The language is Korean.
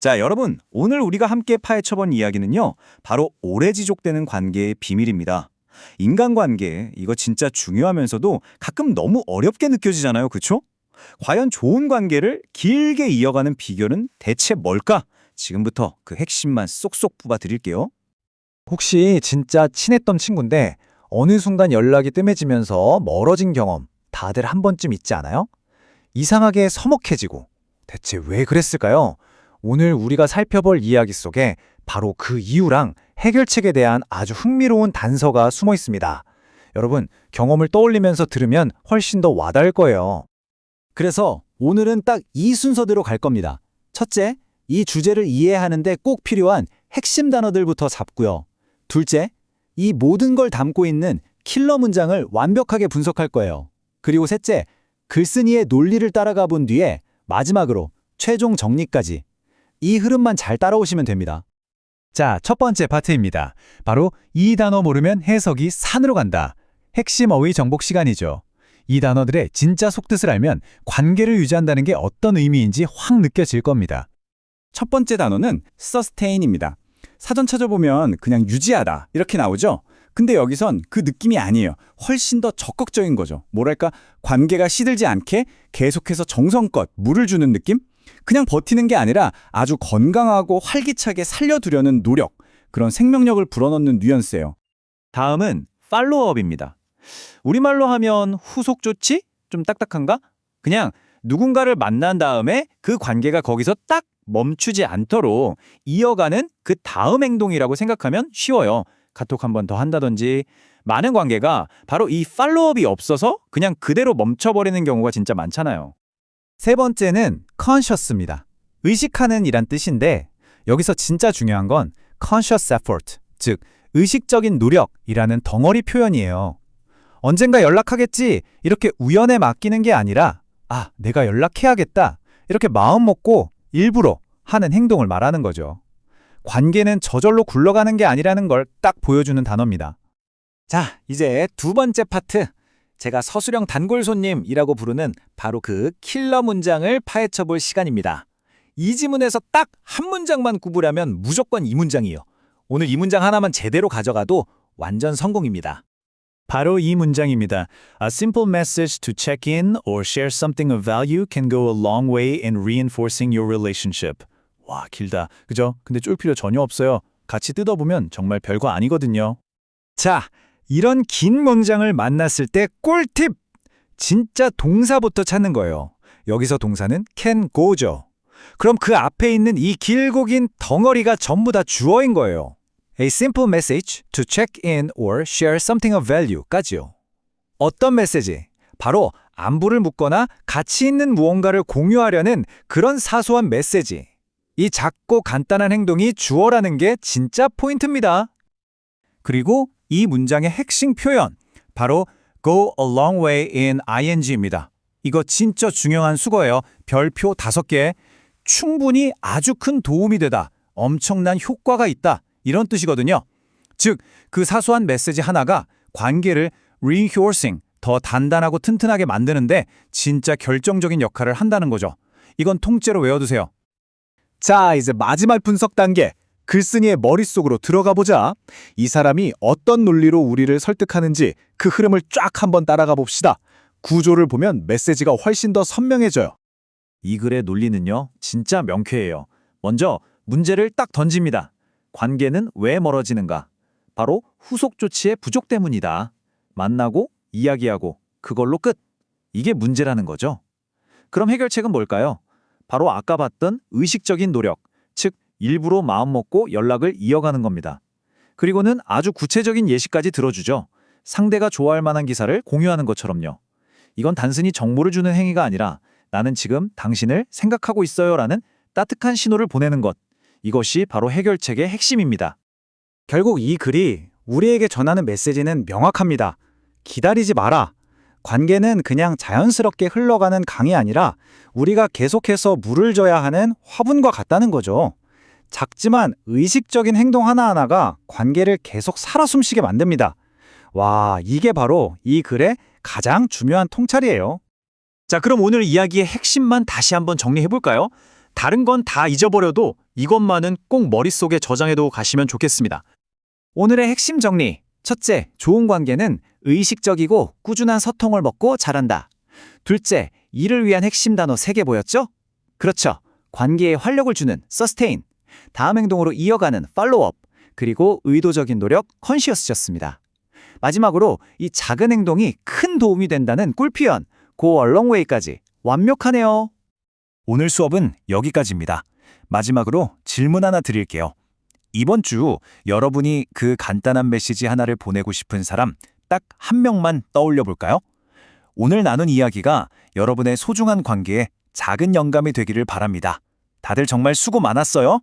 자, 여러분, 오늘 우리가 함께 파헤쳐본 이야기는요, 바로 오래 지속되는 관계의 비밀입니다. 인간관계, 이거 진짜 중요하면서도 가끔 너무 어렵게 느껴지잖아요, 그쵸? 과연 좋은 관계를 길게 이어가는 비결은 대체 뭘까? 지금부터 그 핵심만 쏙쏙 뽑아 드릴게요. 혹시 진짜 친했던 친구인데 어느 순간 연락이 뜸해지면서 멀어진 경험 다들 한 번쯤 있지 않아요? 이상하게 서먹해지고 대체 왜 그랬을까요? 오늘 우리가 살펴볼 이야기 속에 바로 그 이유랑 해결책에 대한 아주 흥미로운 단서가 숨어 있습니다. 여러분, 경험을 떠올리면서 들으면 훨씬 더 와닿을 거예요. 그래서 오늘은 딱 이 순서대로 갈 겁니다. 첫째, 이 주제를 이해하는데 꼭 필요한 핵심 단어들부터 잡고요. 둘째, 이 모든 걸 담고 있는 킬러 문장을 완벽하게 분석할 거예요. 그리고 셋째, 글쓴이의 논리를 따라가 본 뒤에 마지막으로 최종 정리까지. 이 흐름만 잘 따라오시면 됩니다. 자, 첫 번째 파트입니다. 바로 이 단어 모르면 해석이 산으로 간다. 핵심 어휘 정복 시간이죠. 이 단어들의 진짜 속뜻을 알면 관계를 유지한다는 게 어떤 의미인지 확 느껴질 겁니다. 첫 번째 단어는 sustain입니다. 사전 찾아보면 그냥 유지하다 이렇게 나오죠. 근데 여기선 그 느낌이 아니에요. 훨씬 더 적극적인 거죠. 뭐랄까 관계가 시들지 않게 계속해서 정성껏 물을 주는 느낌? 그냥 버티는 게 아니라 아주 건강하고 활기차게 살려두려는 노력, 그런 생명력을 불어넣는 뉘앙스예요. 다음은 팔로우업입니다. 우리말로 하면 후속 조치? 좀 딱딱한가? 그냥 누군가를 만난 다음에 그 관계가 거기서 딱 멈추지 않도록 이어가는 그 다음 행동이라고 생각하면 쉬워요. 카톡 한 번 더 한다든지 많은 관계가 바로 이 팔로우업이 없어서 그냥 그대로 멈춰버리는 경우가 진짜 많잖아요. 세 번째는 conscious입니다. 의식하는 이란 뜻인데 여기서 진짜 중요한 건 conscious effort, 즉 의식적인 노력이라는 덩어리 표현이에요. 언젠가 연락하겠지 이렇게 우연에 맡기는 게 아니라 아, 내가 연락해야겠다 이렇게 마음 먹고 일부러 하는 행동을 말하는 거죠. 관계는 저절로 굴러가는 게 아니라는 걸 딱 보여주는 단어입니다. 자, 이제 두 번째 파트. 제가 서술형 단골 손님이라고 부르는 바로 그 킬러 문장을 파헤쳐 볼 시간입니다. 이 지문에서 딱 한 문장만 구부려면 무조건 이 문장이요. 오늘 이 문장 하나만 제대로 가져가도 완전 성공입니다. 바로 이 문장입니다. A simple message to check in or share something of value can go a long way in reinforcing your relationship. 와, 길다. 그죠? 근데 쫄 필요 전혀 없어요. 같이 뜯어보면 정말 별거 아니거든요. 자, 이런 긴 문장을 만났을 때 꿀팁! 진짜 동사부터 찾는 거예요. 여기서 동사는 can go죠. 그럼 그 앞에 있는 이 길고 긴 덩어리가 전부 다 주어인 거예요. A simple message to check in or share something of value까지요. 어떤 메시지? 바로 안부를 묻거나 가치 있는 무언가를 공유하려는 그런 사소한 메시지. 이 작고 간단한 행동이 주어라는 게 진짜 포인트입니다. 그리고 이 문장의 핵심 표현, 바로 go a long way in ing입니다. 이거 진짜 중요한 수거예요. 별표 다섯 개. 충분히 아주 큰 도움이 되다. 엄청난 효과가 있다. 이런 뜻이거든요. 즉, 그 사소한 메시지 하나가 관계를 reinforcing, 더 단단하고 튼튼하게 만드는데 진짜 결정적인 역할을 한다는 거죠. 이건 통째로 외워두세요. 자, 이제 마지막 분석 단계. 글쓴이의 머릿속으로 들어가 보자. 이 사람이 어떤 논리로 우리를 설득하는지 그 흐름을 쫙 한번 따라가 봅시다. 구조를 보면 메시지가 훨씬 더 선명해져요. 이 글의 논리는요, 진짜 명쾌해요. 먼저 문제를 딱 던집니다. 관계는 왜 멀어지는가? 바로 후속 조치의 부족 때문이다. 만나고 이야기하고 그걸로 끝. 이게 문제라는 거죠. 그럼 해결책은 뭘까요? 바로 아까 봤던 의식적인 노력, 즉 일부러 마음먹고 연락을 이어가는 겁니다. 그리고는 아주 구체적인 예시까지 들어주죠. 상대가 좋아할 만한 기사를 공유하는 것처럼요. 이건 단순히 정보를 주는 행위가 아니라 나는 지금 당신을 생각하고 있어요 라는 따뜻한 신호를 보내는 것. 이것이 바로 해결책의 핵심입니다. 결국 이 글이 우리에게 전하는 메시지는 명확합니다. 기다리지 마라. 관계는 그냥 자연스럽게 흘러가는 강이 아니라 우리가 계속해서 물을 줘야 하는 화분과 같다는 거죠. 작지만 의식적인 행동 하나하나가 관계를 계속 살아 숨쉬게 만듭니다. 와, 이게 바로 이 글의 가장 중요한 통찰이에요. 자, 그럼 오늘 이야기의 핵심만 다시 한번 정리해 볼까요? 다른 건 다 잊어버려도 이것만은 꼭 머릿속에 저장해두고 가시면 좋겠습니다. 오늘의 핵심 정리. 첫째, 좋은 관계는 의식적이고 꾸준한 소통을 먹고 잘한다. 둘째, 이를 위한 핵심 단어 3개 보였죠? 그렇죠. 관계에 활력을 주는 sustain, 다음 행동으로 이어가는 follow-up, 그리고 의도적인 노력 conscious였습니다. 마지막으로 이 작은 행동이 큰 도움이 된다는 꿀피언 long way까지 완벽하네요. 오늘 수업은 여기까지입니다. 마지막으로 질문 하나 드릴게요. 이번 주 여러분이 그 간단한 메시지 하나를 보내고 싶은 사람 딱 한 명만 떠올려 볼까요? 오늘 나눈 이야기가 여러분의 소중한 관계에 작은 영감이 되기를 바랍니다. 다들 정말 수고 많았어요.